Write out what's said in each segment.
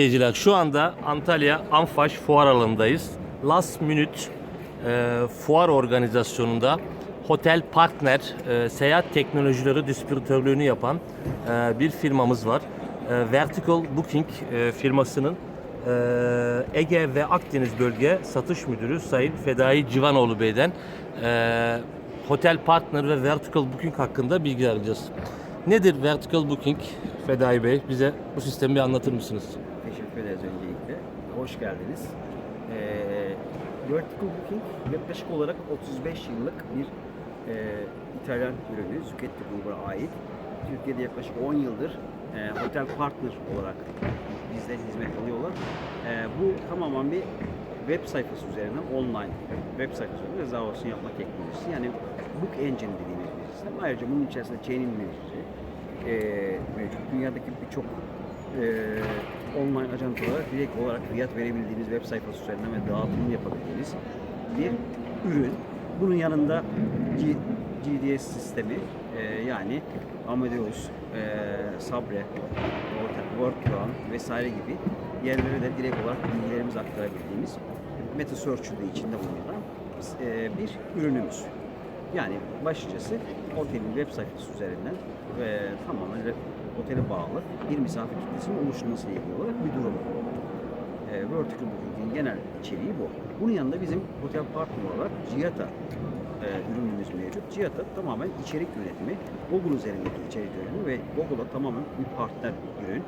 seyirciler şu anda Antalya Anfaş fuar alanındayız. Last Minute e, fuar organizasyonunda Hotel Partner e, seyahat teknolojileri distribütörlüğünü yapan e, bir firmamız var. E, Vertical Booking e, firmasının e, Ege ve Akdeniz bölge satış müdürü Sayın Fedai Civanoğlu Bey'den e, Hotel Partner ve Vertical Booking hakkında bilgi alacağız. Nedir Vertical Booking? Fedai Bey bize bu sistemi bir anlatır mısınız? Ederiz öncelikle. Hoş geldiniz. Ee, Vertical Booking yaklaşık olarak 35 yıllık bir e, İtalyan ürünü. Zucchetti grubuna ait. Türkiye'de yaklaşık 10 yıldır e, Hotel Partner olarak bizde hizmet alıyorlar. E, bu tamamen bir web sayfası üzerinden online web sayfası üzerinden rezervasyon yapma teknolojisi. Yani Book Engine dediğimiz bir sistem. Ayrıca bunun içerisinde chain indiricisi e, mevcut. Dünyadaki birçok e, online ajantalara direkt olarak fiyat verebildiğiniz web sayfası üzerinden ve dağıtımını yapabildiğiniz bir ürün. Bunun yanında G- GDS sistemi e, yani Amadeus, e, Sabre, WordPress vesaire gibi yerlere de direkt olarak bilgilerimizi aktarabildiğimiz MetaSearch'ü de içinde bulunan e, bir ürünümüz. Yani başlıcası otelin web sayfası üzerinden ve tamamen otele bağlı bir misafir kitlesinin oluşturması ile ilgili olarak bir durum. E, Vertical Booking'in genel içeriği bu. Bunun yanında bizim otel partner olarak Ciata e, ürünümüz mevcut. Ciata tamamen içerik yönetimi, Google üzerindeki içerik yönetimi ve Google'a tamamen bir partner ürün.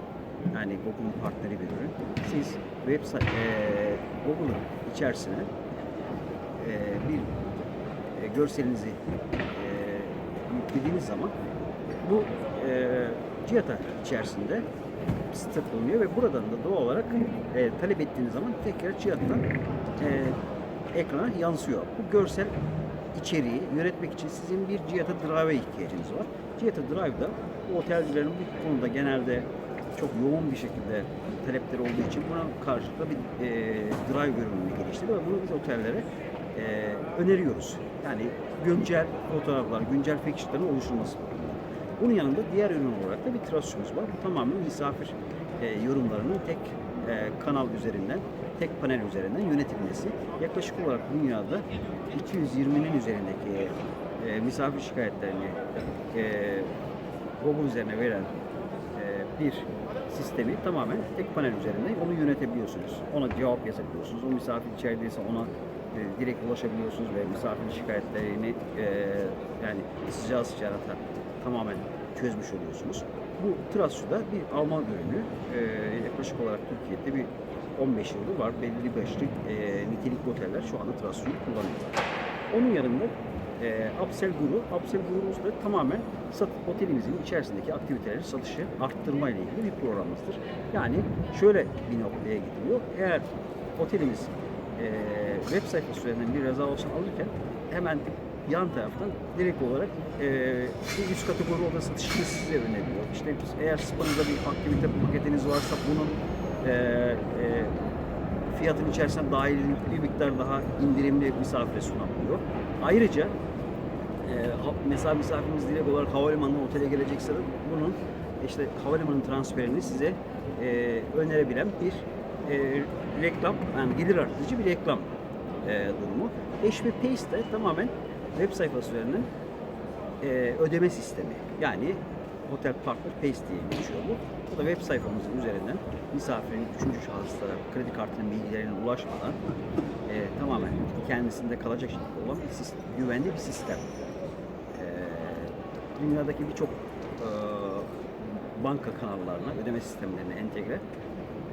Yani Google'un partneri bir ürün. Siz web e, Google'ın içerisine e, bir e, görselinizi e, yüklediğiniz zaman bu e, Ciata içerisinde statlanıyor ve buradan da doğal olarak e, talep ettiğiniz zaman tekrar Ciata'dan e, ekrana yansıyor. Bu görsel içeriği yönetmek için sizin bir Ciata Drive'e ihtiyacınız var. Ciata Drive'da otelcilerin bu konuda genelde çok yoğun bir şekilde talepleri olduğu için buna karşılıklı bir e, drive ürününü geliştiriyor ve bunu biz otellere e, öneriyoruz. Yani güncel fotoğraflar, güncel fixture'ların oluşturulması. Bunun yanında diğer ürün olarak da bir trasyumuz var. Bu tamamen misafir e, yorumlarının tek e, kanal üzerinden, tek panel üzerinden yönetilmesi. Yaklaşık olarak dünyada 220'nin üzerindeki e, misafir şikayetlerini e, Google üzerine veren e, bir sistemi tamamen tek panel üzerinden onu yönetebiliyorsunuz. Ona cevap yazabiliyorsunuz. O misafir içerideyse ona e, direkt ulaşabiliyorsunuz ve misafir şikayetlerini e, yani sıcağı sıcağına tamamen çözmüş oluyorsunuz. Bu Trasyo'da bir Alman ürünü. E, yaklaşık olarak Türkiye'de bir 15 yılı var. Belli başlı e, nitelikli oteller şu anda Trasyo'yu kullanıyorlar. Onun yanında e, Upsell Guru, Upsell Guru'muz da tamamen sat, otelimizin içerisindeki aktiviteleri, satışı arttırma ile ilgili bir programımızdır. Yani şöyle bir noktaya gidiyor. Eğer otelimiz web sayfası üzerinden bir rezervasyon alırken hemen yan taraftan direkt olarak e, bir üst kategori oda satışını size öneriyor. İşte eğer spanızda bir aktivite paketiniz varsa bunun e, e, fiyatın içerisine dahil bir miktar daha indirimli misafire sunabiliyor. Ayrıca e, mesela misafirimiz direkt olarak havalimanına otele gelecekse de bunun işte havalimanı transferini size e, önerebilen bir e, reklam, yani gelir artırıcı bir reklam e, durumu. HP Paste de tamamen web sayfası üzerinden e, ödeme sistemi. Yani Hotel Partner Paste diye geçiyor bu. Bu da web sayfamızın üzerinden misafirin üçüncü şahıslara kredi kartının bilgilerine ulaşmadan e, tamamen kendisinde kalacak şekilde olan bir sistem, güvenli bir sistem. E, dünyadaki birçok e, banka kanallarına, ödeme sistemlerine entegre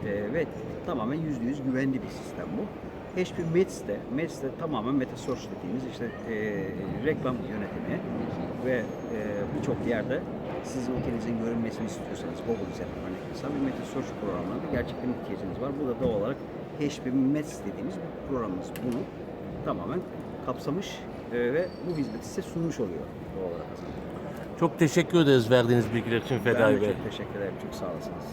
e, ve tamamen yüzde yüz güvenli bir sistem bu. HP Mets de, Mets de tamamen MetaSearch dediğimiz işte e, reklam yönetimi ve e, birçok yerde sizin otelinizin görünmesini istiyorsanız Google üzerinden örnek mesela bir MetaSearch programlarında gerçekten ihtiyacınız var. Bu da doğal olarak HP Mets dediğimiz bir programımız. Bunu tamamen kapsamış e, ve bu hizmeti size sunmuş oluyor doğal olarak. Çok teşekkür ederiz verdiğiniz bilgiler için Ben Fedai de Bey. çok teşekkür ederim. Çok sağ olasınız.